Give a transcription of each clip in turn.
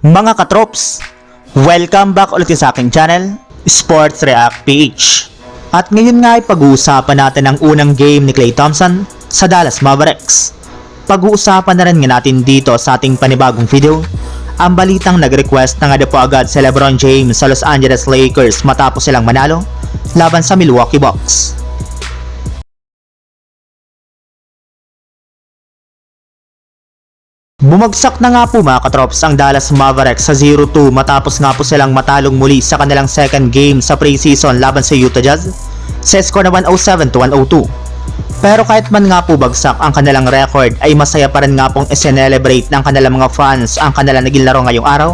Mga katrops, welcome back ulit sa aking channel, Sports React PH. At ngayon nga ay pag-uusapan natin ang unang game ni Klay Thompson sa Dallas Mavericks. Pag-uusapan na rin nga natin dito sa ating panibagong video, ang balitang nag-request na nga po agad si Lebron James sa Los Angeles Lakers matapos silang manalo laban sa Milwaukee Bucks. Bumagsak na nga po mga katrops ang Dallas Mavericks sa 0-2 matapos nga po silang matalong muli sa kanilang second game sa preseason laban sa Utah Jazz sa score na 107 to 102. Pero kahit man nga po bagsak ang kanilang record ay masaya pa rin nga pong isinelebrate ng kanilang mga fans ang kanilang naging laro ngayong araw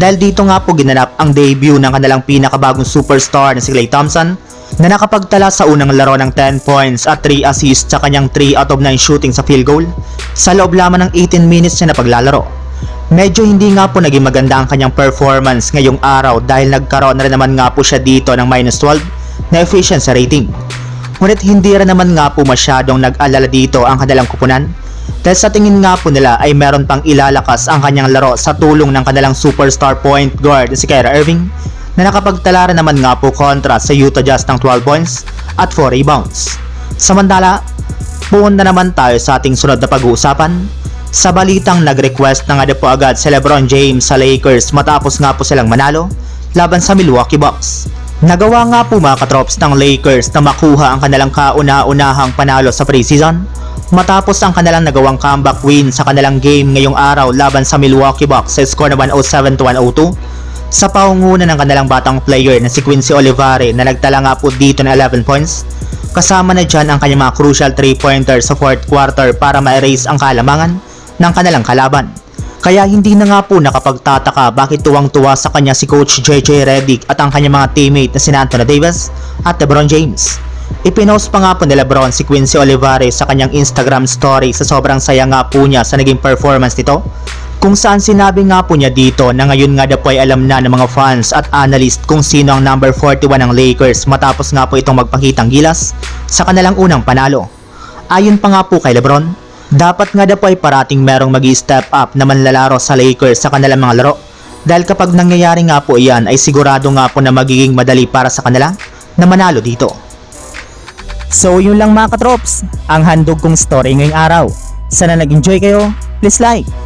dahil dito nga po ginanap ang debut ng kanilang pinakabagong superstar na si Klay Thompson na nakapagtala sa unang laro ng 10 points at 3 assists sa kanyang 3 out of 9 shooting sa field goal sa loob lamang ng 18 minutes niya na paglalaro. Medyo hindi nga po naging maganda ang kanyang performance ngayong araw dahil nagkaroon na rin naman nga po siya dito ng minus 12 na efficiency rating. Ngunit hindi rin naman nga po masyadong nag-alala dito ang kanilang kupunan dahil sa tingin nga po nila ay meron pang ilalakas ang kanyang laro sa tulong ng kanilang superstar point guard si Kyrie Irving na nakapagtala rin naman nga po kontra sa Utah Jazz ng 12 points at 4 rebounds. Samantala, pumunta naman tayo sa ating sunod na pag-uusapan sa balitang nag-request na nga po agad si Lebron James sa Lakers matapos nga po silang manalo laban sa Milwaukee Bucks. Nagawa nga po mga katrops ng Lakers na makuha ang kanilang kauna-unahang panalo sa preseason matapos ang kanilang nagawang comeback win sa kanilang game ngayong araw laban sa Milwaukee Bucks sa score na 107 to 102 sa paunguna ng kanilang batang player na si Quincy Olivare na nagtala nga po dito ng 11 points kasama na dyan ang kanyang mga crucial 3-pointer sa fourth quarter para ma-erase ang kalamangan ng kanilang kalaban. Kaya hindi na nga po nakapagtataka bakit tuwang-tuwa sa kanya si Coach JJ Redick at ang kanyang mga teammate na si Anthony Davis at LeBron James. Ipinost pa nga po ni Lebron si Quincy Olivares sa kanyang Instagram story sa sobrang saya nga po niya sa naging performance nito kung saan sinabi nga po niya dito na ngayon nga daw po ay alam na ng mga fans at analyst kung sino ang number 41 ng Lakers matapos nga po itong magpakitang gilas sa kanilang unang panalo. Ayon pa nga po kay Lebron, dapat nga daw po ay parating merong mag step up na manlalaro sa Lakers sa kanilang mga laro dahil kapag nangyayari nga po iyan ay sigurado nga po na magiging madali para sa kanila na manalo dito. So yun lang mga katrops, ang handog kong story ngayong araw. Sana nag-enjoy kayo, please like